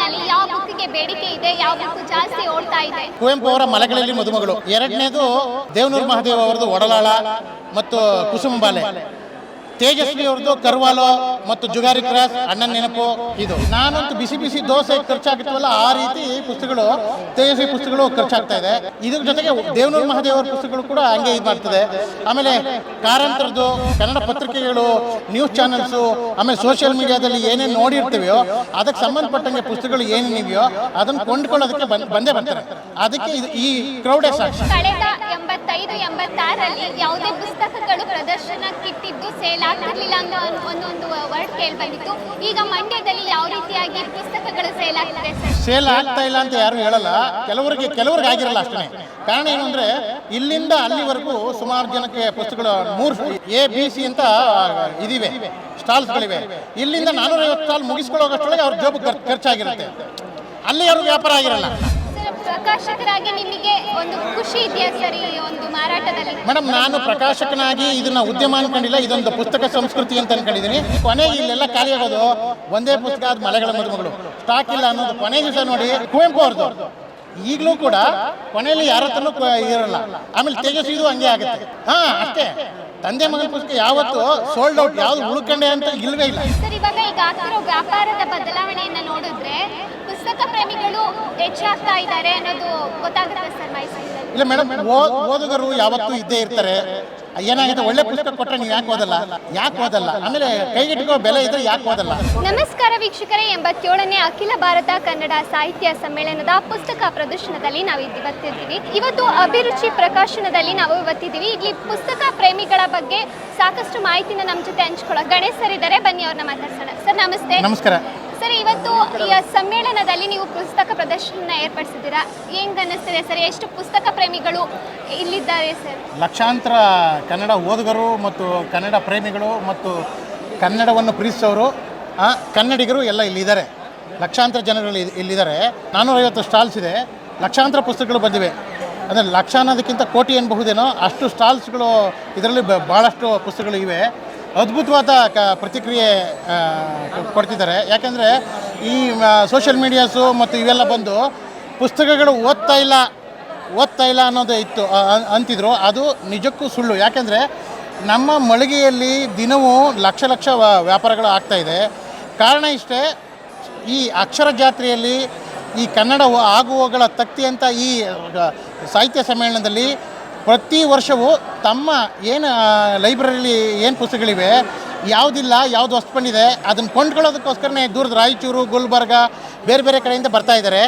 ನಲ್ಲಿ ಯಾವ ಬುಕ್ಗೆ ಬೇಡಿಕೆ ಇದೆ, ಯಾವ ಬುಕ್ ಜಾಸ್ತಿ ಓಡ್ತಾ ಇದೆ? ಕುವೆಂಪು ಅವರ ಮಲೆಗಳಲ್ಲಿ ಮದುಮಗಳು. ಎರಡನೇದು ದೇವನೂರು ಮಹಾದೇವ ಅವರದು ಒಡಲಾಳ ಮತ್ತು ಕುಸುಮಬಾಲೆ ತೇಜಸ್ವಿ ಅವ್ರದ್ದು ಕರ್ವಾಲೋ ಮತ್ತು ಜುಗಾರಿ ಕ್ರಾಸ್ ಅಣ್ಣನ ನೆನಪು ಇದು. ನಾನಂತೂ ಬಿಸಿ ಬಿಸಿ ದೋಸೆ ಖರ್ಚಾಗುತ್ತವಲ್ಲ ಆ ರೀತಿ ಪುಸ್ತಕಗಳು, ತೇಜಸ್ವಿ ಪುಸ್ತಕಗಳು ಖರ್ಚಾಗ್ತಾ ಇದೆ. ಇದ್ರ ಜೊತೆಗೆ ದೇವನೂರು ಮಹಾದೇವರ ಪುಸ್ತಕಗಳು ಕೂಡ ಹಂಗೆ ಇದು ಮಾಡ್ತದೆ. ಆಮೇಲೆ ಕಾರಂತರದ್ದು, ಕನ್ನಡ ಪತ್ರಿಕೆಗಳು, ನ್ಯೂಸ್ ಚಾನೆಲ್ಸು, ಆಮೇಲೆ ಸೋಷಿಯಲ್ ಮೀಡಿಯಾದಲ್ಲಿ ಏನೇನು ನೋಡಿರ್ತೀವೋ ಅದಕ್ಕೆ ಸಂಬಂಧಪಟ್ಟಂಗೆ ಪುಸ್ತಕಗಳು ಏನೇನಿವೆಯೋ ಅದನ್ನು ಕೊಂಡ್ಕೊಳ್ಳೋದಕ್ಕೆ ಬಂದ್ ಬರ್ತಾರೆ. ಅದಕ್ಕೆ ಈ ಕ್ರೌಡೇ ಸಾಕ್ಷಿ. ಕಳೆದ ಎಂಬತ್ತಾರರಲ್ಲಿ ಯಾವುದೇ ಪುಸ್ತಕಗಳು ಪ್ರದರ್ಶನಕ್ಕಿಟ್ಟಿದ್ದು ಸೇಲ್ ಆಗ್ತಿರ್ಲಿಲ್ಲ ಒಂದ್- ಒಂದೊಂದು ವರ್ಡ್ ಕೇಳಿ ಬಂದಿತ್ತು ಈಗ ಮಂಡ್ಯದಲ್ಲಿ ಯಾವ ರೀತಿಯಾಗಿ ಪುಸ್ತಕಗಳು ಸೇಲ್ ಆಗ್ತಿದೆ ಸೇಲ್ ಆಗ್ತಾ ಇಲ್ಲ ಅಂತ ಯಾರು ಹೇಳಲ್ಲ. ಕೆಲವರಿಗೆ ಕೆಲವ್ರಿಗೆ ಆಗಿರಲ್ಲ ಅಷ್ಟೇ ಕಾರಣ ಏನು ಅಂದ್ರೆ ಇಲ್ಲಿಂದ ಅಲ್ಲಿವರೆಗೂ ಸುಮಾರು ಜನಕ್ಕೆ ಪುಸ್ತಕಗಳು ಮೂರು ಎ ಬಿ ಸಿ ಅಂತ ಇದಿವೆ. ಸ್ಟಾಲ್ಸ್ಗಳಿವೆ ಇಲ್ಲಿಂದ ನಾನೂರೈವತ್ತು ಸ್ಟಾಲ್ ಮುಗಿಸ್ಕೊಳ್ಳೋಷ್ಟೊಳಗೆ ಅವ್ರ ಜೋಬ್ ಖರ್ಚಾಗಿರುತ್ತೆ. ಅಲ್ಲಿ ಯಾರು ವ್ಯಾಪಾರ ಆಗಿರಲ್ಲ. ಪ್ರಕಾಶಕರಾಗಿ ನಿಮಗೆ ಒಂದು ಖುಷಿ ಇದೆಯಾ ಸರ್ ಈ ಒಂದು ಮಾರಾಟದಲ್ಲಿ? ಮೇಡಮ್ ನಾನು ಪ್ರಕಾಶಕನಾಗಿ ಇದನ್ನ ಉದ್ಯಮ ಅನ್ಕೊಂಡಿಲ್ಲ ಇದೊಂದು ಪುಸ್ತಕ ಸಂಸ್ಕೃತಿ ಅಂತ ಅನ್ಕೊಂಡಿದ್ದೀನಿ ಕೊನೆ ಇಲ್ಲೆಲ್ಲ ಖಾಲಿ ಆಗೋದು ಒಂದೇ ಪುಸ್ತಕ ಆದ ಮಲೆಗಳ ಮದುಮಗಳು. ಸ್ಟಾಕ್ ಇಲ್ಲ ಅನ್ನೋದು ಕೊನೆ ದಿವಸ ನೋಡಿ ಕುವೆಂಪು ಅವ್ರದ್ದು. ಈಗಲೂ ಕೂಡ ಕೊನೆಯಲ್ಲಿ ಯಾರ ಹತ್ರನೂ ಕ- ಇರಲ್ಲ. ಆಮೇಲೆ ತೇಜಸ್ವಿದು ಹಂಗೆ ಆಗುತ್ತೆ. ಹಾ ಅಷ್ಟೇ. ತಂದೆ ಮಗನ ಪುಸ್ತಕ ಯಾವತ್ತು ಸೋಲ್ಡ್ ಔಟ್ ಯಾವ್ದು ಉಳ್ಕೊಂಡೆ ಅಂತ ಇಲ್ವೇ ಇಲ್ಲ. ಸರ್ ಇವಾಗ ಈಗ ಆಗ್ತಿರೋ ವ್ಯಾಪಾರದ ಬದಲಾವಣೆಯನ್ನ ನೋಡಿದ್ರೆ ಪುಸ್ತಕ ಪ್ರೇಮಿಗಳು ಹೆಚ್ಚಾಗ್ತಾ ಇದ್ದಾರೆ ಅನ್ನೋದು ಗೊತ್ತಾಗುತ್ತೆ ಸರ್ ಮೈಸೂರಿನಲ್ಲಿ. ಇಲ್ಲ ಮೇಡಮ್ ಓದುಗರು ಯಾವತ್ತೂ ಇದ್ದೇ ಇರ್ತಾರೆ. ಏನಾಗಿದೆ ಒಳ್ಳೆ ಪುಸ್ತಕ ಕೊಟ್ಟರೆ ನೀವು ಯಾಕೆ ಓದಲ್ಲ? ಯಾಕೆ ಓದಲ್ಲ? ಆಮೇಲೆ ಕೈಗೆಟುಕೋ ಬೆಲೆ ಇದ್ರೆ ಯಾಕೆ ಓದಲ್ಲ? ನಮಸ್ಕಾರ ವೀಕ್ಷಕರೇ ಎಂಬತ್ತೇಳನೇ ಅಖಿಲ ಭಾರತ ಕನ್ನಡ ಸಾಹಿತ್ಯ ಸಮ್ಮೇಳನದ ಪುಸ್ತಕ ಪ್ರದರ್ಶನದಲ್ಲಿ ನಾವು ಇವತ್ತಿದ್ದೀವಿ ಇವತ್ತು ಅಭಿರುಚಿ ಪ್ರಕಾಶನದಲ್ಲಿ ನಾವು ಇವತ್ತಿದ್ದೀವಿ ಇಲ್ಲಿ ಪುಸ್ತಕ ಪ್ರೇಮಿಗಳ ಬಗ್ಗೆ ಸಾಕಷ್ಟು ಮಾಹಿತಿನ ನಮ್ಮ ಜೊತೆ ಹಂಚ್ಕೊಳ್ಳೋ ಗಣೇಶ್ ಸರ್ ಇದ್ದಾರೆ. ಬನ್ನಿ ಅವ್ರನ್ನ ಮಾತಾಡ್ಸೋಣ. ಸರ್ ನಮಸ್ತೆ. ನಮಸ್ಕಾರ. ಸರ್, ಇವತ್ತು ಈ ಸಮ್ಮೇಳನದಲ್ಲಿ ನೀವು ಪುಸ್ತಕ ಪ್ರದರ್ಶನ ಏರ್ಪಡಿಸಿದ್ದೀರಾ? ಹೆಂಗ್ ಅನ್ನಿಸ್ತಿದೆ ಸರ್? ಎಷ್ಟು ಪುಸ್ತಕ ಪ್ರೇಮಿಗಳು ಇಲ್ಲಿದ್ದಾರೆ ಸರ್? ಲಕ್ಷಾಂತರ ಕನ್ನಡ ಓದುಗರು ಮತ್ತು ಕನ್ನಡ ಪ್ರೇಮಿಗಳು ಮತ್ತು ಕನ್ನಡವನ್ನು ಪ್ರೀತಿಸೋರು ಕನ್ನಡಿಗರು ಎಲ್ಲ ಇಲ್ಲಿದ್ದಾರೆ. ಲಕ್ಷಾಂತರ ಜನಗಳು ಇಲ್ಲಿದ್ದಾರೆ. ನಾನ್ನೂರೈವತ್ತು ಸ್ಟಾಲ್ಸ್ ಇದೆ. ಲಕ್ಷಾಂತರ ಪುಸ್ತಕಗಳು ಬಂದಿವೆ. ಅಂದರೆ ಲಕ್ಷ ಅನ್ನೋದಕ್ಕಿಂತ ಕೋಟಿ ಎನ್ನಬಹುದೇನೋ ಅಷ್ಟು ಸ್ಟಾಲ್ಸ್ಗಳು ಇದರಲ್ಲಿ ಬಹಳಷ್ಟು ಪುಸ್ತಕಗಳು ಇವೆ. ಅದ್ಭುತವಾದ ಕ ಪ್ರತಿಕ್ರಿಯೆ ಕೊಡ್ತಿದ್ದಾರೆ. ಯಾಕೆಂದರೆ ಈ ಸೋಷಿಯಲ್ ಮೀಡಿಯಾಸು ಮತ್ತು ಇವೆಲ್ಲ ಬಂದು ಪುಸ್ತಕಗಳು ಓದ್ತಾ ಇಲ್ಲ ಓದ್ತಾ ಇಲ್ಲ ಅನ್ನೋದು ಇತ್ತು ಅಂತಿದ್ರು. ಅದು ನಿಜಕ್ಕೂ ಸುಳ್ಳು. ಯಾಕೆಂದರೆ ನಮ್ಮ ಮಳಿಗೆಯಲ್ಲಿ ದಿನವೂ ಲಕ್ಷ ಲಕ್ಷ ವ್ಯಾಪಾರಗಳು ಆಗ್ತಾ ಇದೆ. ಕಾರಣ ಇಷ್ಟೇ, ಈ ಅಕ್ಷರ ಜಾತ್ರೆಯಲ್ಲಿ ಈ ಕನ್ನಡ ಆಗುವಗಳ ತಕ್ತಿ ಅಂತ ಈ ಸಾಹಿತ್ಯ ಸಮ್ಮೇಳನದಲ್ಲಿ ಪ್ರತಿ ವರ್ಷವೂ ತಮ್ಮ ಏನು ಲೈಬ್ರರಿಲಿ ಏನು ಪುಸ್ತಕಗಳಿವೆ ಯಾವುದಿಲ್ಲ ಯಾವುದು ಹೊಸ್ತು ಬಂದಿದೆ ಅದನ್ನು ಕೊಂಡ್ಕೊಳ್ಳೋದಕ್ಕೋಸ್ಕರನೇ ದೂರದ ರಾಯಚೂರು ಗುಲ್ಬರ್ಗ ಬೇರೆ ಬೇರೆ ಕಡೆಯಿಂದ ಬರ್ತಾ ಇದ್ದಾರೆ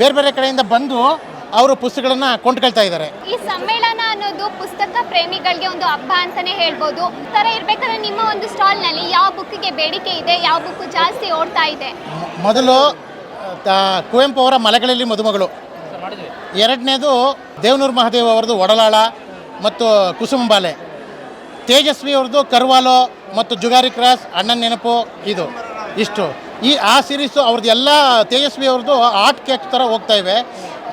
ಬೇರೆ ಬೇರೆ ಕಡೆಯಿಂದ ಬಂದು ಅವರು ಪುಸ್ತಕಗಳನ್ನು ಕೊಂಡ್ಕೊಳ್ತಾ ಇದ್ದಾರೆ ಈ ಸಮ್ಮೇಳನ ಅನ್ನೋದು ಪುಸ್ತಕ ಪ್ರೇಮಿಗಳಿಗೆ ಒಂದು ಹಬ್ಬ ಅಂತಾನೆ ಹೇಳ್ಬೋದು. ತರ ಇರ್ಬೇಕಾದ್ರೆ ನಿಮ್ಮ ಒಂದು ಸ್ಟಾಲ್ನಲ್ಲಿ ಯಾವ ಬುಕ್ಕಿಗೆ ಬೇಡಿಕೆ ಇದೆ ಯಾವ ಬುಕ್ ಜಾಸ್ತಿ ಓಡ್ತಾ ಇದೆ? ಮೊದಲು ಕುವೆಂಪು ಅವರ ಮಲೆಗಳಲ್ಲಿ ಮದುಮಗಳು. ಎರಡನೇದು ದೇವನೂರು ಮಹಾದೇವ ಅವ್ರದ್ದು ಒಡಲಾಳ ಮತ್ತು ಕುಸುಮಬಾಲೆ ತೇಜಸ್ವಿ ಅವ್ರದ್ದು ಕರ್ವಾಲೋ ಮತ್ತು ಜುಗಾರಿ ಕ್ರಾಸ್, ಅಣ್ಣನ ನೆನಪು, ಇದು, ಇಷ್ಟು. ಈ, ಆ ಸೀರೀಸು ಅವ್ರದ್ದು ಎಲ್ಲ ತೇಜಸ್ವಿ ಅವ್ರದ್ದು ಆರ್ಟ್ ಕೇಕ್ ಥರ ಹೋಗ್ತಾ ಇವೆ.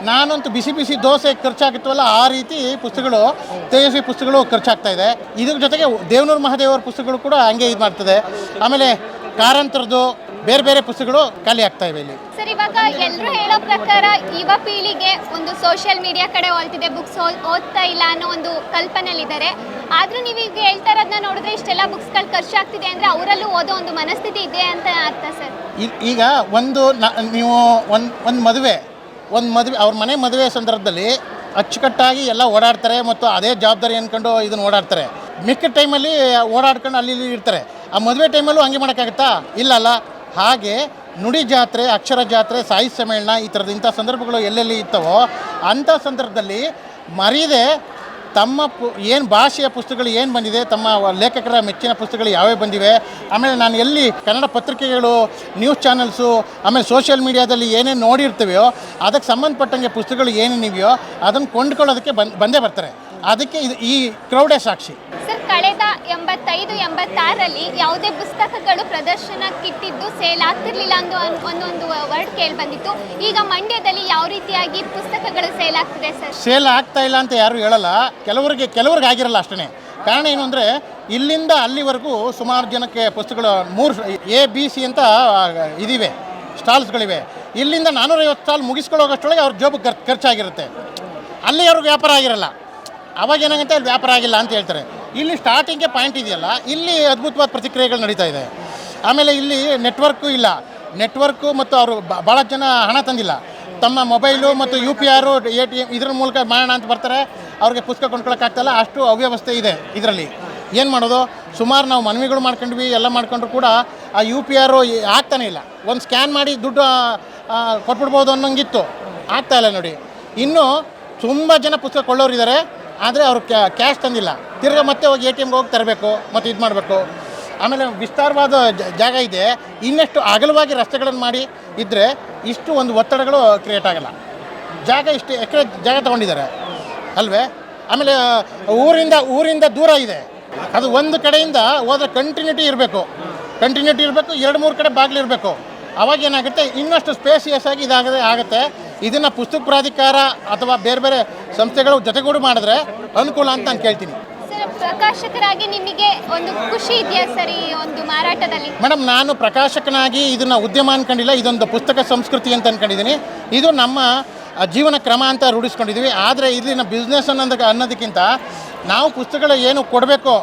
ನಾನಂತೂ ಬಿಸಿ ಬಿಸಿ ದೋಸೆ ಖರ್ಚಾಗುತ್ತವಲ್ಲ ಆ ರೀತಿ ಪುಸ್ತಕಗಳು, ತೇಜಸ್ವಿ ಪುಸ್ತಕಗಳು ಖರ್ಚಾಗ್ತಾ ಇದೆ. ಇದ್ರ ಜೊತೆಗೆ ದೇವನೂರು ಮಹಾದೇವರ ಪುಸ್ತಕಗಳು ಕೂಡ ಹಂಗೆ ಇದು ಮಾಡ್ತದೆ. ಆಮೇಲೆ ಕಾರಂತರದ್ದು, ಬೇರೆ ಬೇರೆ ಪುಸ್ತಕಗಳು ಖಾಲಿ ಆಗ್ತಾ ಇವೆ ಇಲ್ಲಿ. ಸರ್, ಇವಾಗ ಎಲ್ಲರೂ ಹೇಳೋ ಪ್ರಕಾರ ಯುವ ಪೀಳಿಗೆ ಒಂದು ಸೋಷಿಯಲ್ ಮೀಡಿಯಾ ಕಡೆ ಹೋಲ್ತಿದೆ ಬುಕ್ಸ್ ಓದ್ತಾ ಇಲ್ಲ ಅನ್ನೋ ಒಂದು ಕಲ್ಪನೆಯಲ್ಲಿದ್ದಾರೆ ಆದ್ರೂ ನೀವು ಈಗ ಹೇಳ್ತಾ ಇರೋದನ್ನ ನೋಡಿದ್ರೆ ಇಷ್ಟೆಲ್ಲ ಬುಕ್ಸ್ಗಳು ಖರ್ಚಾಗ್ತಿದೆ ಅಂದ್ರೆ ಅವರಲ್ಲೂ ಓದೋ ಒಂದು ಮನಸ್ಥಿತಿ ಇದೆ ಅಂತ ಅರ್ಥ ಸರ್. ಈಗ ಒಂದು ನೀವು ಒಂದು ಒಂದು ಮದುವೆ ಒಂದು ಮದುವೆ, ಅವ್ರ ಮನೆ ಮದುವೆ ಸಂದರ್ಭದಲ್ಲಿ ಅಚ್ಚುಕಟ್ಟಾಗಿ ಎಲ್ಲ ಓಡಾಡ್ತಾರೆ ಮತ್ತು ಅದೇ ಜವಾಬ್ದಾರಿ ಅಂದ್ಕೊಂಡು ಇದನ್ನು ಓಡಾಡ್ತಾರೆ. ಮಿಕ್ಕ ಟೈಮಲ್ಲಿ ಓಡಾಡ್ಕೊಂಡು ಅಲ್ಲಿ ಇರ್ತಾರೆ. ಆ ಮದುವೆ ಟೈಮಲ್ಲೂ ಹಂಗೆ ಮಾಡೋಕ್ಕಾಗುತ್ತಾ? ಇಲ್ಲಲ್ಲ ಹಾಗೆ ನುಡಿ ಜಾತ್ರೆ, ಅಕ್ಷರ ಜಾತ್ರೆ, ಸಾಹಿತ್ಯ ಸಮ್ಮೇಳನ ಈ ಥರದ ಇಂಥ ಸಂದರ್ಭಗಳು ಎಲ್ಲೆಲ್ಲಿ ಇರ್ತವೋ ಅಂಥ ಸಂದರ್ಭದಲ್ಲಿ ಮರೀದೆ ತಮ್ಮ ಪು, ಏನು ಭಾಷೆಯ ಪುಸ್ತಕಗಳು ಏನು ಬಂದಿದೆ, ತಮ್ಮ ಲೇಖಕರ ಮೆಚ್ಚಿನ ಪುಸ್ತಕಗಳು ಯಾವ್ಯಾವ ಬಂದಿವೆ, ಆಮೇಲೆ ನಾನು ಎಲ್ಲಿ ಕನ್ನಡ ಪತ್ರಿಕೆಗಳು, ನ್ಯೂಸ್ ಚಾನಲ್ಸು, ಆಮೇಲೆ ಸೋಷಿಯಲ್ ಮೀಡಿಯಾದಲ್ಲಿ ಏನೇನು ನೋಡಿರ್ತೀವೋ ಅದಕ್ಕೆ ಸಂಬಂಧಪಟ್ಟಂಗೆ ಪುಸ್ತಕಗಳು ಏನೇನಿವೆಯೋ ಅದನ್ನು ಕೊಂಡ್ಕೊಳ್ಳೋದಕ್ಕೆ ಬಂದ್, ಬಂದೇ ಬರ್ತಾರೆ. ಅದಕ್ಕೆ ಇದು ಈ ಕ್ರೌಡೇ ಸಾಕ್ಷಿ. ಕಳೆದ ಎಂಬತ್ತೈದು ಎಂಬತ್ತಾರಲ್ಲಿ ಯಾವುದೇ ಪುಸ್ತಕಗಳು ಪ್ರದರ್ಶನಕ್ಕಿಟ್ಟಿದ್ದು ಸೇಲ್ ಆಗ್ತಿರ್ಲಿಲ್ಲ ಅಂತ ಒಂದ್- ಒಂದೊಂದು ವರ್ಡ್ ಕೇಳಿ ಬಂದಿತ್ತು. ಈಗ ಮಂಡ್ಯದಲ್ಲಿ ಯಾವ ರೀತಿಯಾಗಿ ಪುಸ್ತಕಗಳು ಸೇಲ್ ಆಗ್ತಿದೆ ಸರ್? ಸೇಲ್ ಆಗ್ತಾ ಇಲ್ಲ ಅಂತ ಯಾರು ಹೇಳಲ್ಲ. ಕೆಲವರಿಗೆ, ಕೆಲವ್ರಿಗೆ ಆಗಿರಲ್ಲ ಅಷ್ಟೇ ಕಾರಣ ಏನು ಅಂದರೆ, ಇಲ್ಲಿಂದ ಅಲ್ಲಿವರೆಗೂ ಸುಮಾರು ಜನಕ್ಕೆ ಪುಸ್ತಕಗಳು ಮೂರು ಎ, ಬಿ, ಸಿ ಅಂತ ಇದಿವೆ. ಸ್ಟಾಲ್ಸ್ಗಳಿವೆ. ಇಲ್ಲಿಂದ ನಾನ್ನೂರೈವತ್ತು ಸ್ಟಾಲ್ ಮುಗಿಸ್ಕೊಂಡು ಹೋಗೋಷ್ಟೊಳಗೆ ಅವ್ರ ಜೋಬ್ ಖರ್ ಖರ್ಚಾಗಿರುತ್ತೆ. ಅಲ್ಲಿ ಅವ್ರಿಗೆ ವ್ಯಾಪಾರ ಆಗಿರಲ್ಲ. ಅವಾಗ ಏನಾಗುತ್ತೆ, ಅಲ್ಲಿ ವ್ಯಾಪಾರ ಆಗಿಲ್ಲ ಅಂತ ಹೇಳ್ತಾರೆ. ಇಲ್ಲಿ ಸ್ಟಾರ್ಟಿಂಗ್ಗೆ ಪಾಯಿಂಟ್ ಇದೆಯಲ್ಲ, ಇಲ್ಲಿ ಅದ್ಭುತವಾದ ಪ್ರತಿಕ್ರಿಯೆಗಳು ನಡೀತಾ ಇದೆ. ಆಮೇಲೆ ಇಲ್ಲಿ ನೆಟ್ವರ್ಕು ಇಲ್ಲ. ನೆಟ್ವರ್ಕು ಮತ್ತು ಅವರು ಭಾಳ ಜನ ಹಣ ತಂದಿಲ್ಲ. ತಮ್ಮ ಮೊಬೈಲು ಮತ್ತು ಯು ಪಿ ಆರು ಎ ಟಿ ಎಂ ಇದ್ರ ಮೂಲಕ ಮಾಡೋಣ ಅಂತ ಬರ್ತಾರೆ. ಅವ್ರಿಗೆ ಪುಸ್ತಕ ಕೊಂಡ್ಕೊಳ್ಳೋಕ್ಕಾಗ್ತಲ್ಲ ಅಷ್ಟು ಅವ್ಯವಸ್ಥೆ ಇದೆ ಇದರಲ್ಲಿ. ಏನು ಮಾಡೋದು? ಸುಮಾರು ನಾವು ಮನವಿಗಳು ಮಾಡ್ಕೊಂಡ್ವಿ, ಎಲ್ಲ ಮಾಡ್ಕೊಂಡ್ರು ಕೂಡ ಆ ಯು ಪಿ ಆರು ಆಗ್ತಾನೆ ಇಲ್ಲ. ಒಂದು ಸ್ಕ್ಯಾನ್ ಮಾಡಿ ದುಡ್ಡು ಕೊಟ್ಬಿಡ್ಬೋದು ಅನ್ನೋಂಗಿತ್ತು. ಆಗ್ತಾಯಿಲ್ಲ ನೋಡಿ. ಇನ್ನು ತುಂಬ ಜನ ಪುಸ್ತಕ ಕೊಳ್ಳೋರಿದ್ದಾರೆ. ಆದರೆ ಅವರು ಕ್ಯಾಶ್ ತಂದಿಲ್ಲ. ತಿರ್ಗಾ ಮತ್ತೆ ಹೋಗಿ ಎ ಟಿ ಎಮ್ಗೆ ಹೋಗಿ ತರಬೇಕು ಮತ್ತು ಇದು ಮಾಡಬೇಕು. ಆಮೇಲೆ ವಿಸ್ತಾರವಾದ ಜಾಗ ಇದೆ. ಇನ್ನಷ್ಟು ಅಗಲವಾಗಿ ರಸ್ತೆಗಳನ್ನು ಮಾಡಿ ಇದ್ದರೆ ಇಷ್ಟು ಒಂದು ಒತ್ತಡಗಳು ಕ್ರಿಯೇಟ್ ಆಗಲ್ಲ. ಜಾಗ ಇಷ್ಟು ಎಕರೆ ಜಾಗ ತೊಗೊಂಡಿದ್ದಾರೆ. ಅಲ್ವೇ? ಆಮೇಲೆ ಊರಿಂದ ಊರಿಂದ ದೂರ ಇದೆ. ಅದು ಒಂದು ಕಡೆಯಿಂದ ಹೋದ್ರೆ ಕಂಟಿನ್ಯೂಟಿ ಇರಬೇಕು. ಕಂಟಿನ್ಯೂಟಿ ಇರಬೇಕು, ಎರಡು ಮೂರು ಕಡೆ ಬಾಗಿಲು ಇರಬೇಕು. ಅವಾಗ ಏನಾಗುತ್ತೆ? ಇನ್ನಷ್ಟು ಸ್ಪೇಸಿಯಸ್ ಆಗಿ ಇದಾಗದೆ ಆಗುತ್ತೆ. ಇದನ್ನು ಪುಸ್ತಕ ಪ್ರಾಧಿಕಾರ ಅಥವಾ ಬೇರೆ ಬೇರೆ ಸಂಸ್ಥೆಗಳು ಜೊತೆಗೂಡು ಮಾಡಿದ್ರೆ ಅನುಕೂಲ ಅಂತ ನಾನು ಕೇಳ್ತೀನಿ. ಪ್ರಕಾಶಕರಾಗಿ ನಿಮಗೆ ಒಂದು ಖುಷಿ ಇದೆಯಾ ಸರಿ ಒಂದು ಮಾರಾಟದಲ್ಲಿ? ಮೇಡಮ್, ನಾನು ಪ್ರಕಾಶಕನಾಗಿ ಇದನ್ನ ಉದ್ಯಮ ಅನ್ಕೊಂಡಿಲ್ಲ, ಇದೊಂದು ಪುಸ್ತಕ ಸಂಸ್ಕೃತಿ ಅಂತ ಅನ್ಕೊಂಡಿದ್ದೀನಿ. ಇದು ನಮ್ಮ ಜೀವನ ಕ್ರಮ ಅಂತ ರೂಢಿಸ್ಕೊಂಡಿದ್ದೀವಿ. ಆದರೆ ಇಲ್ಲಿನ ಬಿಸ್ನೆಸ್ ಅನ್ನೋದಕ್ಕೆ, ಅನ್ನೋದಕ್ಕಿಂತ ನಾವು ಪುಸ್ತಕಗಳು ಏನು ಕೊಡಬೇಕು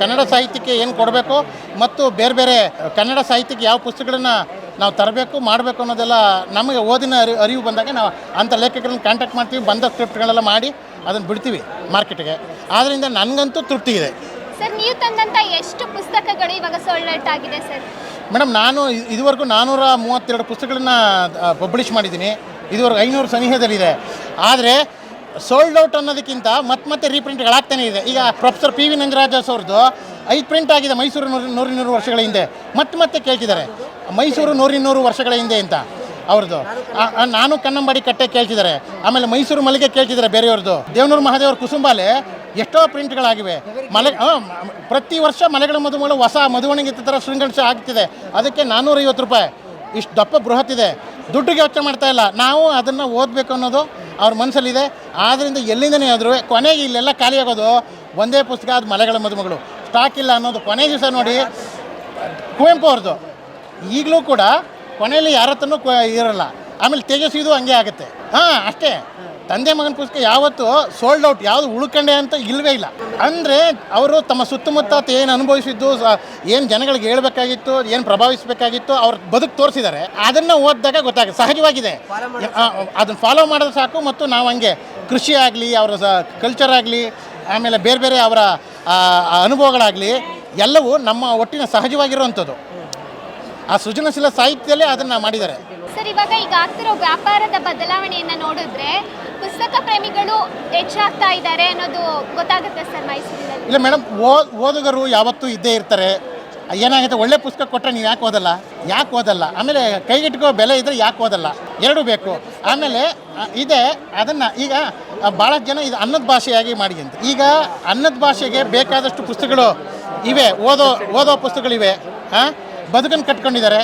ಕನ್ನಡ ಸಾಹಿತ್ಯಕ್ಕೆ ಏನು ಕೊಡಬೇಕು, ಮತ್ತು ಬೇರೆ ಬೇರೆ ಕನ್ನಡ ಸಾಹಿತ್ಯಕ್ಕೆ ಯಾವ ಪುಸ್ತಕಗಳನ್ನ ನಾವು ತರಬೇಕು, ಮಾಡಬೇಕು ಅನ್ನೋದೆಲ್ಲ ನಮಗೆ ಓದಿನ ಅರಿ, ಅರಿವು ಬಂದಾಗ ನಾವು ಅಂಥ ಲೇಖಕರನ್ನ ಕಾಂಟ್ಯಾಕ್ಟ್ ಮಾಡ್ತೀವಿ, ಬಂದ ಸ್ಕ್ರಿಪ್ಟ್ಗಳೆಲ್ಲ ಮಾಡಿ ಅದನ್ನು ಬಿಡ್ತೀವಿ ಮಾರ್ಕೆಟ್ಗೆ. ಆದ್ದರಿಂದ ನನಗಂತೂ ತೃಪ್ತಿ ಇದೆ. ಸರ್ ನೀವು ತಂದಂತ ಎಷ್ಟು ಪುಸ್ತಕಗಳು ಇವಾಗ ಸೋಲ್ಡ್ ಔಟ್ ಆಗಿದೆ ಸರ್? ಮೇಡಮ್ ನಾನು ಇದುವರೆಗೂ ನಾನ್ನೂರ ಮೂವತ್ತೆರಡು ಪುಸ್ತಕಗಳನ್ನ ಪಬ್ಲಿಷ್ ಮಾಡಿದ್ದೀನಿ. ಇದುವರೆಗೂ ಐನೂರು ಸನಿಹದಲ್ಲಿದೆ. ಆದರೆ ಸೋಲ್ಡ್ ಔಟ್ ಅನ್ನೋದಕ್ಕಿಂತ ಮತ್ತೆ ಮತ್ತೆ ರೀಪ್ರಿಂಟ್ಗಳಾಗ್ತಾನೆ ಇದೆ. ಈಗ ಪ್ರೊಫೆಸರ್ ಪಿ ವಿ ನಂಜರಾಜಸ್ ಅವ್ರದ್ದು ಐದು ಪ್ರಿಂಟ್ ಆಗಿದೆ ಮೈಸೂರು ನೂರು ನೂರಿನೂರು ವರ್ಷಗಳ ಹಿಂದೆ. ಮತ್ತೆ ಮತ್ತೆ ಕೇಳ್ತಿದ್ದಾರೆ. ಮೈಸೂರು ನೂರಿನೂರು ವರ್ಷಗಳ ಹಿಂದೆ ಅಂತ. ಅವ್ರದ್ದು. ನಾನು ಕನ್ನಂಬಾಡಿ ಕಟ್ಟೆ ಕೇಳ್ತಿದ್ದಾರೆ. ಆಮೇಲೆ ಮೈಸೂರು ಮಲ್ಲಿಗೆ ಕೇಳ್ತಿದ್ದಾರೆ ಬೇರೆಯವ್ರದ್ದು. ದೇವನೂರು ಮಹಾದೇವ್ರ ಕುಸುಂಬಾಲೆ ಎಷ್ಟೋ ಪ್ರಿಂಟ್ಗಳಾಗಿವೆ ಮಲೆ ಪ್ರತಿ ವರ್ಷ ಮಲೆಗಳ ಮದುಮಗಳು ಹೊಸ ಮದುವಣಿಗೆ ಥರ ಶೃಂಗಣಿಸ ಆಗ್ತಿದೆ. ಅದಕ್ಕೆ ನಾನ್ನೂರೈವತ್ತು ರೂಪಾಯಿ. ಇಷ್ಟು ದಪ್ಪ ಬೃಹತ್ ಇದೆ. ದುಡ್ಡಿಗೆ ಯೋಚನೆ ಮಾಡ್ತಾ ಇಲ್ಲ. ನಾವು ಅದನ್ನು ಓದಬೇಕು ಅನ್ನೋದು ಅವ್ರ ಮನಸ್ಸಲ್ಲಿದೆ ಆದ್ದರಿಂದ ಎಲ್ಲಿಂದನೇ ಆದರೂ ಕೊನೆಗೆ ಇಲ್ಲೆಲ್ಲ ಖಾಲಿಯಾಗೋದು ಒಂದೇ ಪುಸ್ತಕ ಅದು ಮಲೆಗಳ ಮದುಮಗಳು ಸ್ಟಾಕ್ ಇಲ್ಲ ಅನ್ನೋದು ಕೊನೆ ದಿವಸ ನೋಡಿ ಕುವೆಂಪು ಅವ್ರದ್ದು. ಈಗಲೂ ಕೂಡ ಕೊನೆಯಲ್ಲಿ ಯಾರ ಹತ್ರನೂ ಕ- ಇರಲ್ಲ. ಆಮೇಲೆ ತೇಜಸ್ವಿದು ಹಂಗೆ ಆಗುತ್ತೆ. ಹಾಂ ಅಷ್ಟೇ. ತಂದೆ ಮಗನ ಪುಸ್ತಕ ಯಾವತ್ತು ಸೋಲ್ಡ್ ಔಟ್ ಯಾವುದು ಉಳ್ಕಂಡೆ ಅಂತ ಇಲ್ಲವೇ ಇಲ್ಲ. ಅಂದರೆ ಅವರು ತಮ್ಮ ಸುತ್ತಮುತ್ತ ಏನು ಅನುಭವಿಸಿದ್ದು ಏನು ಜನಗಳಿಗೆ ಹೇಳ್ಬೇಕಾಗಿತ್ತು ಏನು ಪ್ರಭಾವಿಸಬೇಕಾಗಿತ್ತು ಅವ್ರ ಬದುಕು ತೋರಿಸಿದ್ದಾರೆ. ಅದನ್ನು ಓದಿದಾಗ ಗೊತ್ತಾಗುತ್ತೆ. ಸಹಜವಾಗಿದೆ. ಅದನ್ನು ಫಾಲೋ ಮಾಡಿದ್ರೆ ಸಾಕು ಮತ್ತು ನಾವು ಹಂಗೆ ಕೃಷಿ ಆಗಲಿ ಅವರ ಕಲ್ಚರ್ ಆಗಲಿ ಆಮೇಲೆ ಬೇರೆ ಬೇರೆ ಅವರ ಅನುಭವಗಳಾಗಲಿ ಎಲ್ಲವೂ ನಮ್ಮ ಒಟ್ಟಿನ ಸಹಜವಾಗಿರುವಂಥದ್ದು. ಆ ಸೃಜನಶೀಲ ಸಾಹಿತ್ಯದಲ್ಲೇ ಅದನ್ನು ಮಾಡಿದ್ದಾರೆ. ಸರ್ ಇವಾಗ ಈಗ ಆಗ್ತಿರೋ ವ್ಯಾಪಾರದ ಬದಲಾವಣೆಯನ್ನ ನೋಡಿದ್ರೆ ಪುಸ್ತಕ ಪ್ರೇಮಿಗಳು ಹೆಚ್ಚಾಗ್ತಾ ಇದ್ದಾರೆ ಅನ್ನೋದು ಗೊತ್ತಾಗುತ್ತೆ ಸರ್ ಮೈಸೂರಿನಲ್ಲಿ? ಇಲ್ಲ ಮೇಡಮ್ ಓದ್ ಓದುಗರು ಯಾವತ್ತೂ ಇದ್ದೇ ಇರ್ತಾರೆ. ಏನಾಗುತ್ತೆ ಒಳ್ಳೆ ಪುಸ್ತಕ ಕೊಟ್ಟರೆ ನೀವು ಯಾಕೆ ಓದಲ್ಲ? ಯಾಕೆ ಓದಲ್ಲ? ಆಮೇಲೆ ಕೈಗೆಟ್ಕೋ ಬೆಲೆ ಇದ್ದರೆ ಯಾಕೆ ಓದಲ್ಲ? ಎರಡೂ ಬೇಕು. ಆಮೇಲೆ ಇದೆ ಅದನ್ನು ಈಗ ಭಾಳಷ್ಟು ಜನ ಇದು ಅನ್ನದ ಭಾಷೆಯಾಗಿ ಮಾಡಿ ಅಂತ ಈಗ ಅನ್ನದ ಭಾಷೆಗೆ ಬೇಕಾದಷ್ಟು ಪುಸ್ತಕಗಳು ಇವೆ. ಓದೋ ಓದೋ ಪುಸ್ತಕಗಳಿವೆ. ಹಾಂ ಬದುಕನ್ನು ಕಟ್ಕೊಂಡಿದ್ದಾರೆ.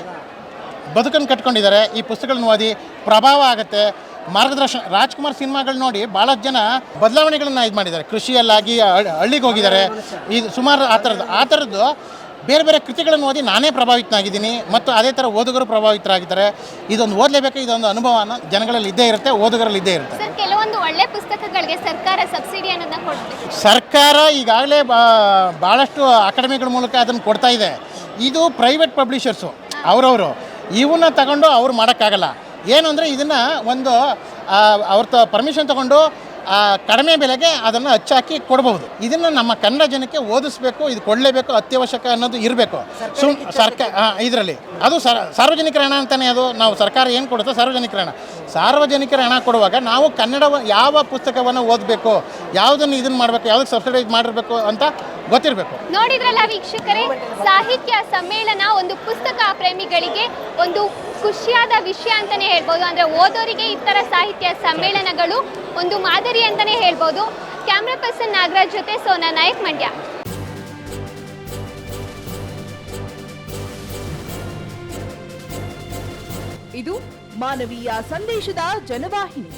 ಬದುಕನ್ನು ಕಟ್ಕೊಂಡಿದ್ದಾರೆ. ಈ ಪುಸ್ತಕಗಳನ್ನು ಓದಿ ಪ್ರಭಾವ ಆಗುತ್ತೆ. ಮಾರ್ಗದರ್ಶನ ರಾಜ್ಕುಮಾರ್ ಸಿನಿಮಾಗಳು ನೋಡಿ ಭಾಳಷ್ಟು ಜನ ಬದಲಾವಣೆಗಳನ್ನು ಇದು ಮಾಡಿದ್ದಾರೆ. ಕೃಷಿಯಲ್ಲಾಗಿ ಹಳ್ಳಿಗೆ ಹೋಗಿದ್ದಾರೆ. ಇದು ಸುಮಾರು ಆ ಥರದ್ದು ಆ ಥರದ್ದು ಬೇರೆ ಬೇರೆ ಕೃತಿಗಳನ್ನು ಓದಿ ನಾನೇ ಪ್ರಭಾವಿತನಾಗಿದ್ದೀನಿ ಮತ್ತು ಅದೇ ಥರ ಓದುಗರು ಪ್ರಭಾವಿತರಾಗಿದ್ದಾರೆ. ಇದೊಂದು ಓದಲೇಬೇಕು ಇದೊಂದು ಅನುಭವನ ಜನಗಳಲ್ಲಿ ಇದ್ದೇ ಇರುತ್ತೆ ಓದುಗರಲ್ಲಿ ಇದ್ದೇ ಇರುತ್ತೆ. ಕೆಲವೊಂದು ಒಳ್ಳೆ ಪುಸ್ತಕಗಳಿಗೆ ಸರ್ಕಾರ ಸಬ್ಸಿಡಿ ಅನ್ನೋದನ್ನ ಸರ್ಕಾರ ಈಗಾಗಲೇ ಭಾಳಷ್ಟು ಅಕಾಡೆಮಿಗಳ ಮೂಲಕ ಅದನ್ನು ಕೊಡ್ತಾ ಇದೆ. ಇದು ಪ್ರೈವೇಟ್ ಪಬ್ಲಿಷರ್ಸು ಅವರವರು. ಇವನ್ನ ತಗೊಂಡು ಅವ್ರು ಮಾಡೋಕ್ಕಾಗಲ್ಲ. ಏನು ಅಂದರೆ ಇದನ್ನು ಒಂದು ಅವ್ರ ತ ಪರ್ಮಿಷನ್ ತಗೊಂಡು ಕಡಿಮೆ ಬೆಲೆಗೆ ಅದನ್ನು ಹಚ್ಚಾಕಿ ಕೊಡ್ಬೋದು. ಇದನ್ನು ನಮ್ಮ ಕನ್ನಡ ಜನಕ್ಕೆ ಓದಿಸ್ಬೇಕು ಇದು ಕೊಡಲೇಬೇಕು ಅತ್ಯವಶ್ಯಕ ಅನ್ನೋದು ಇರಬೇಕು. ಸುಮ್ ಸರ್ಕಾರ ಇದರಲ್ಲಿ. ಅದು ಸರ್ ಸಾರ್ವಜನಿಕರ ಹಣ ಅಂತಲೇ ಅದು. ನಾವು ಸರ್ಕಾರ ಏನು ಕೊಡುತ್ತೋ ಸಾರ್ವಜನಿಕರ ಹಣ. ಸಾರ್ವಜನಿಕರ ಹಣ ಕೊಡುವಾಗ ನಾವು ಕನ್ನಡ ಯಾವ ಪುಸ್ತಕವನ್ನು ಓದಬೇಕು ಯಾವುದನ್ನು ಇದನ್ನು ಮಾಡಬೇಕು ಯಾವುದಕ್ಕೆ ಸಬ್ಸಿಡೈಸ್ ಮಾಡಿರಬೇಕು ಅಂತ ಗೊತ್ತಿರಬೇಕು. ನೋಡಿದ್ರಲ್ಲ ವೀಕ್ಷಕರೇ ಸಾಹಿತ್ಯ ಸಮ್ಮೇಳನ ಒಂದು ಪುಸ್ತಕ ಪ್ರೇಮಿಗಳಿಗೆ ಒಂದು ಖುಷಿಯಾದ ವಿಷಯ ಅಂತಾನೆ ಹೇಳ್ಬೋದು. ಅಂದ್ರೆ ಓದೋರಿಗೆ ಇತರ ಸಾಹಿತ್ಯ ಸಮ್ಮೇಳನಗಳು ಒಂದು ಮಾದರಿ ಅಂತಾನೆ ಹೇಳ್ಬೋದು. ಕ್ಯಾಮ್ರಾ ಪರ್ಸನ್ ನಾಗರಾಜ್ ಜೊತೆ ಸೋನಾ ನಾಯಕ್ ಮಂಡ್ಯ. ಇದು ಮಾನವೀಯ ಸಂದೇಶದ ಜನವಾಹಿನಿ.